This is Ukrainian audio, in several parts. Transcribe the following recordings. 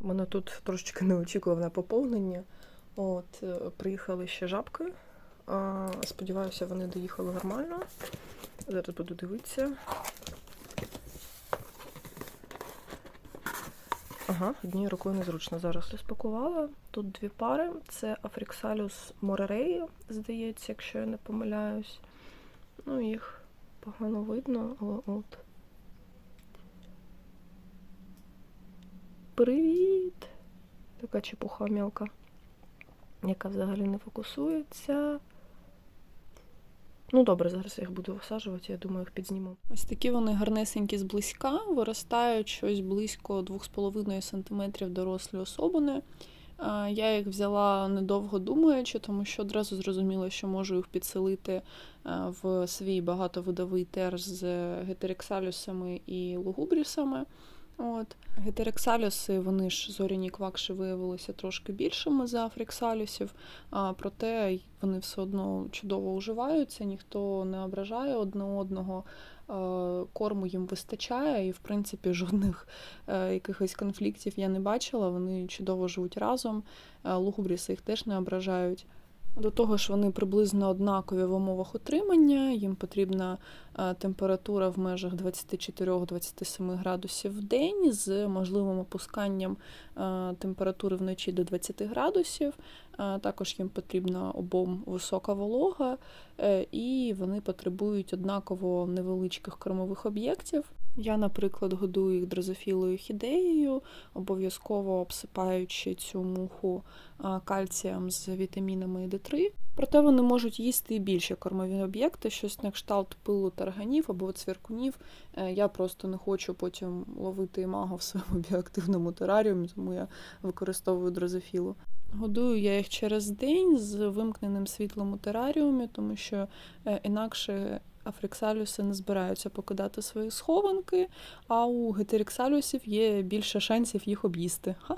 Мене тут трошечки неочікуване поповнення. От, е, приїхали ще жабки. А, сподіваюся, вони доїхали нормально. Зараз буду дивитися. Ага, однією рукою незручно зараз розпакувала. Тут дві пари. Це Афріксалюс Моререй, здається, якщо я не помиляюсь. Ну, їх погано видно, але от. Привіт! Така чепуха мілка, яка взагалі не фокусується. Ну, добре, зараз я їх буду висаджувати, я думаю, їх підзніму. Ось такі вони гарнесенькі зблизька, виростають щось близько 2,5 см дорослі особини. Я їх взяла недовго думаючи, тому що одразу зрозуміла, що можу їх підселити в свій багатовидовий тер з гетерексалюсами і лугубрісами. От. Гетерексалюси, вони ж зоряні квакші виявилися трошки більшими за афріксалюсів, а, проте вони все одно чудово уживаються, ніхто не ображає одне одного, корму їм вистачає, і в принципі жодних е, якихось конфліктів я не бачила. Вони чудово живуть разом. Лугубріси їх теж не ображають. До того ж, вони приблизно однакові в умовах утримання. Їм потрібна е, температура в межах 24-27 градусів в день з можливим опусканням е, температури вночі до 20 градусів. Е, Також їм потрібна обом висока волога, і вони потребують однаково невеличких кормових об'єктів. Я, наприклад, годую їх дрозофілою хідеєю, обов'язково обсипаючи цю муху кальцієм з вітамінами і Д3. Проте вони можуть їсти і більші кормові об'єкти, щось на кшталт пилу тарганів або цвіркунів. Е, Я просто не хочу потім ловити імаго в своєму біоактивному тераріумі, тому я використовую дрозофілу. Годую я їх через день з вимкненим світлом у тераріумі, тому що е, інакше африксалюси не збираються покидати свої схованки, а у гетериксалюсів є більше шансів їх об'їсти. Ха.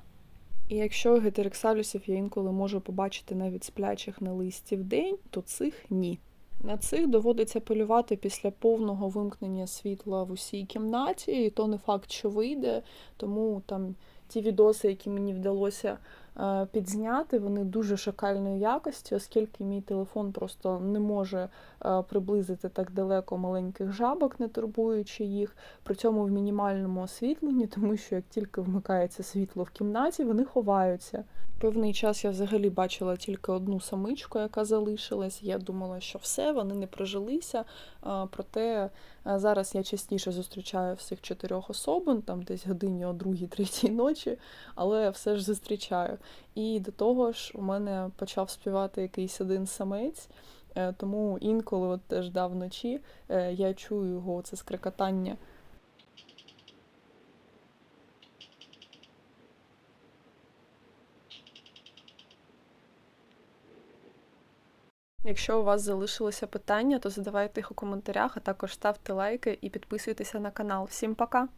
І якщо гетериксалюсів я інколи можу побачити навіть сплячих на листі в день, то цих ні. На цих доводиться полювати після повного вимкнення світла в усій кімнаті, і то не факт, що вийде. Тому там ті відоси, які мені вдалося е, підзняти, вони дуже шакальної якості, оскільки мій телефон просто не може е, приблизити так далеко маленьких жабок, не турбуючи їх. При цьому в мінімальному освітленні, тому що як тільки вмикається світло в кімнаті, вони ховаються. Певний час я взагалі бачила тільки одну самичку, яка залишилась. Я думала, що все, вони не прожилися. Проте зараз я частіше зустрічаю всіх чотирьох особин, там десь годині о другій, третій ночі, але все ж зустрічаю. І до того ж, у мене почав співати якийсь один самець. е, Тому інколи, от теж да, вночі, е, я чую його це скрикотання. Якщо у вас залишилося питання, то задавайте їх у коментарях, а також ставте лайки і підписуйтеся на канал. Всім пока!